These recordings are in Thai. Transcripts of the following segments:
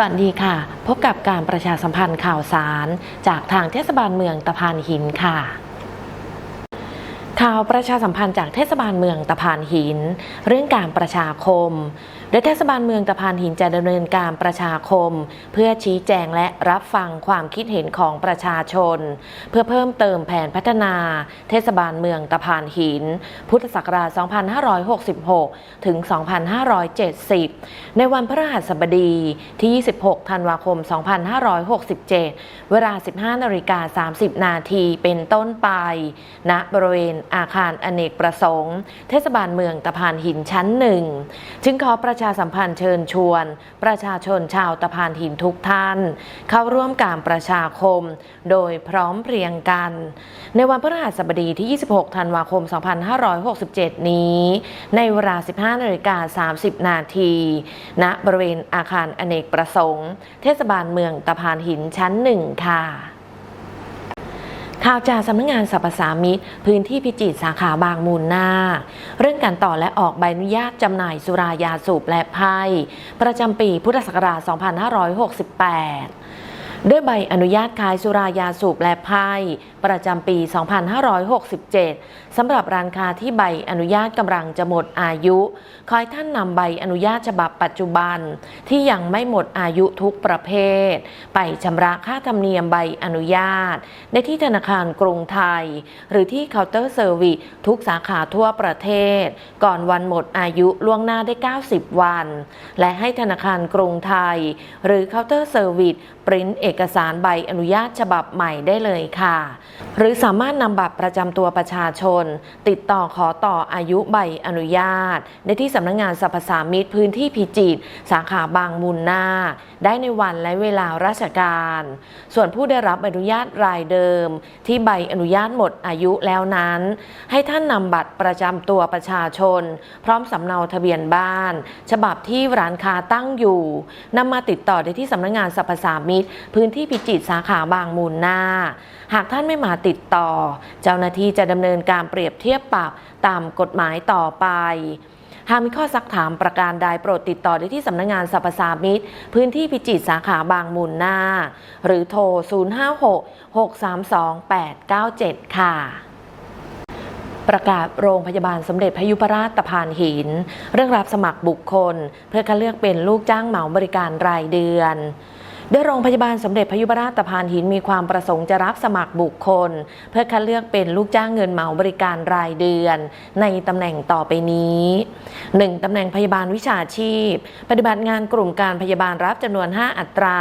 วัสดีค่ะ พบกับการประชาสัมพันธ์ข่าวสาร จากทางเทศบาลเมืองตะพานหินค่ะ ข่าวประชาสัมพันธ์จากเทศบาลเมืองตะพานหิน เรื่องการประชาคม โดยเทศบาลเมืองตะพานหินจะดำเนินการประชาคม เพื่อชี้แจงและรับฟังความคิดเห็นของประชาชน เพื่อเพิ่มเติมแผนพัฒนา เทศบาลเมืองตะพานหิน พุทธศักราช 2566 ถึง 2570 ในวันพฤหัสบดีที่ 26 ธันวาคม 2567 เวลา 15นาฬิกา30 นาทีเป็นต้นไปณบริเวณอาคารอเนกประสงค์ เทศบาลเมืองตะพานหินชั้นหนึ่งจึงขอประชาสัมพันธ์เชิญชวน ประชาชนชาวตะพานหินทุกท่าน เข้าร่วมการประชาคม โดยพร้อมเพรียงกัน ในวันพฤหัสบดีที่ 26 ธันวาคม 2567 นี้ ในเวลา 15นาฬิกา30 นาที ณ บริเวณอาคารอเนกประสงค์ เทศบาลเมืองตะพานหินชั้นหนึ่งค่ะ ข่าวจากสำนักงงานสรรพสามิตพื้นที่พิจิตรสาขาบางมูลนาเรื่องการต่อและออกใบอนุญาตจำหน่ายสุรายาสูบและไพ่ประจำปีพุทธศักราช 2568 ด้วยใบอนุญาตขายสุรายาสูบและไพ่ประจำปี 2567 สำหรับร้านค้าที่ใบอนุญาตกำลังจะหมดอายุ ขอให้ท่านนำใบอนุญาตฉบับปัจจุบัน ที่ยังไม่หมดอายุทุกประเภท ไปชำระค่าธรรมเนียมใบอนุญาต ในที่ธนาคารกรุงไทย หรือที่เคาน์เตอร์เซอร์วิสทุกสาขาทั่วประเทศ ก่อนวันหมดอายุล่วงหน้าได้ 90 วัน และให้ธนาคารกรุงไทย หรือเคาน์เตอร์เซอร์วิสปริ้นเอกสารใบอนุญาตฉบับใหม่ได้เลยค่ะ หรือสามารถนำบัตรประจำตัวประชาชน ติดต่อขอต่ออายุใบอนุญาตในที่สำนักงานสรรพสามิตพื้นที่พิจิตรสาขาบางมูลนาคได้ในวันและเวลาราชการ ส่วนผู้ได้รับอนุญาตรายเดิม ที่ใบอนุญาตหมดอายุแล้วนั้น ให้ท่านนำบัตรประจำตัวประชาชน พร้อมสำเนาทะเบียนบ้าน ฉบับที่ร้านค้าตั้งอยู่นำมาติดต่อได้ที่สำนักงานสรรพสามิตพืพื้นที่พิจิตรสาขาบางมูลนาหากท่านไม่มาติดต่อ เจ้าหน้าที่จะดำเนินการเปรียบเทียบปรับตามกฎหมายต่อไปหากมีข้อซักถามประการใดโปรดติดต่อได้ที่สำนักงานสรรพสามิตพื้นที่พิจิตรสาขาบางมูลนาหรือโทร 056 632 897 ค่ะ ประกาศโรงพยาบาลสมเด็จพยุพราชตะพานหิน เรื่องรับสมัครบุคคล เพื่อคัดเลือกเป็นลูกจ้างเหมาบริการรายเดือน โดยโรงพยาบาลสมเด็จพยุพราชตะพานหินมีความประสงค์จะรับสมัครบุคคล เพื่อคัดเลือกเป็นลูกจ้างเงินเหมาบริการรายเดือน ในตำแหน่งต่อไปนี้ 1. ตำแหน่งพยาบาลวิชาชีพ ปฏิบัติงานกลุ่มการพยาบาลรับจำนวน 5 อัตรา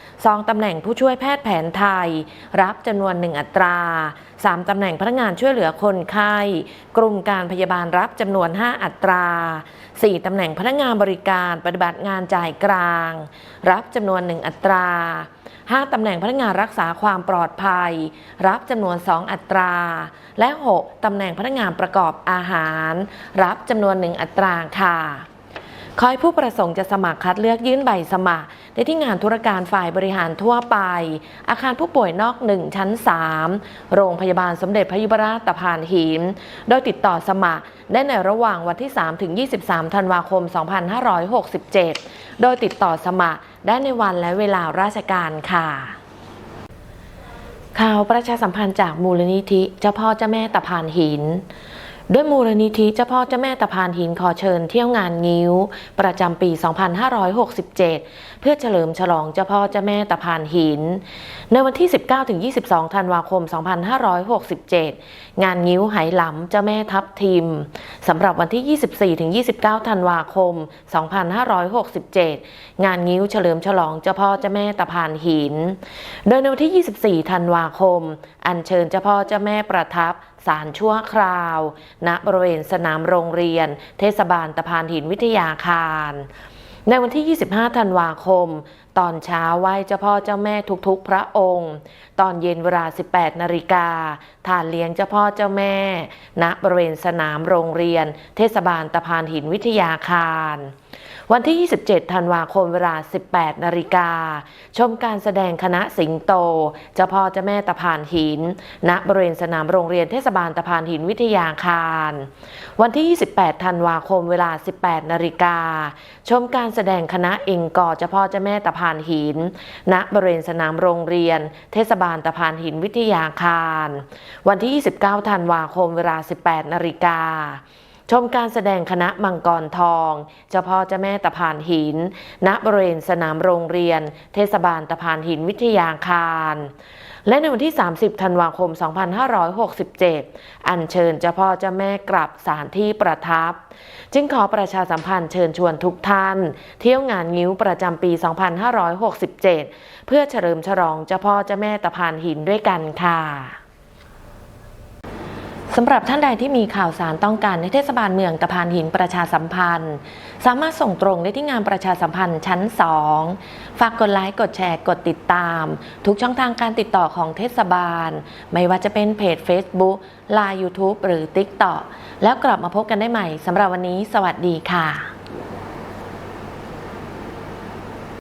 2. ตำแหน่งผู้ช่วยแพทย์แผนไทย รับจำนวน 1 อัตรา 3. ตำแหน่งพนักงานช่วยเหลือคนไข้กลุ่มการพยาบาลรับจำนวน 5 อัตรา 4. ตำแหน่งพนักงานบริการปฏิบัติงานจ่ายกลาง รับจำนวน 1 อัตรา 5. ตำแหน่งพนักงานรักษาความปลอดภัย รับจำนวน 2 อัตรา และ 6. ตำแหน่งพนักงานประกอบอาหาร รับจำนวน 1 อัตราค่ะ ขอให้ผู้ประสงค์จะสมัครคัดเลือกยื่นใบสมัคร ได้ที่งานธุรการฝ่ายบริหารทั่วไป อาคารผู้ป่วยนอก1ชั้น 3 โรงพยาบาลสมเด็จพระยุพราชตะพานหิน โดยติดต่อสมัคร ได้ในระหว่างวันที่ 3 ถึง 23 ธันวาคม 2567 โดยติดต่อสมัครได้ในวันและเวลาราชการค่ะข่าวประชาสัมพันธ์จากมูลนิธิเจ้าพ่อเจ้าแม่ตะพานหิน ด้วยมูลนิธิเจ้าพ่อเจ้าแม่ตะพานหินขอเชิญเที่ยวงานงิ้ว ประจำปี 2567 เพื่อเฉลิมฉลองเจ้าพ่อเจ้าแม่ตะพานหิน ในวันที่ 19-22 ธันวาคม 2567 งานงิ้วไหหลำเจ้าแม่ทับทิมสำหรับวันที่ 24-29 ธันวาคม 2567 งานงิ้วเฉลิมฉลองเจ้าพ่อเจ้าแม่ตะพานหิน โดยในวันที่ 24 ธันวาคม อัญเชิญเจ้าพ่อเจ้าแม่ประทับ ศาลชั่วคราว ณบริเวณสนามโรงเรียน เทศบาลตะพานหินวิทยาคารในวันที่ 25 ธันวาคม ตอนเช้าไหว้เจ้าพ่อเจ้าแม่ทุกๆ พระองค์ ตอนเย็นเวลา 18 นาฬิกาทานเลี้ยงเจ้าพ่อเจ้าแม่ ณบริเวณสนามโรงเรียน เทศบาลตะพานหินวิทยาคาร วันที่ 27 ธันวาคมเวลา 18 นาฬิกา ชมการแสดงคณะสิงโต เจ้าพ่อเจ้าแม่ตะพานหิน ณบริเวณสนามโรงเรียนเทศบาลตะพานหินวิทยาคาร วันที่ 28 ธันวาคมเวลา 18 นาฬิกา ชมการแสดงคณะเองกอเจ้าพ่อเจ้าแม่ตะพานหิน ณ บริเวณสนามโรงเรียน เทศบาลตะพานหินวิทยาคาร วันที่ 29 ธันวาคมเวลา 18 นาฬิกาชมการแสดงคณะมังกรทอง เจ้าพ่อเจ้าแม่ตะพานหิน ณบริเวณสนามโรงเรียน เทศบาลตะพานหินวิทยาคาร และในวันที่ 30 ธันวาคม 2567 อัญเชิญเจ้าพ่อเจ้าแม่กลับสารที่ประทับ จึงขอประชาสัมพันธ์เชิญชวนทุกท่าน เที่ยวงานงิ้วประจำปี 2567 เพื่อเฉลิมฉลองเจ้าพ่อเจ้าแม่ตะพานหินด้วยกันค่ะ สำหรับท่านใดที่มีข่าวสารต้องการในเทศบาลเมืองตะพานหินประชาสัมพันธ์ สามารถส่งตรงได้ที่งานประชาสัมพันธ์ชั้น 2 ฝากกดไลค์กดแชร์กดติดตาม ทุกช่องทางการติดต่อของเทศบาล ไม่ว่าจะเป็นเพจ Facebook ไลน์ YouTube หรือ TikTok แล้วกลับมาพบกันได้ใหม่สำหรับวันนี้ สวัสดีค่ะ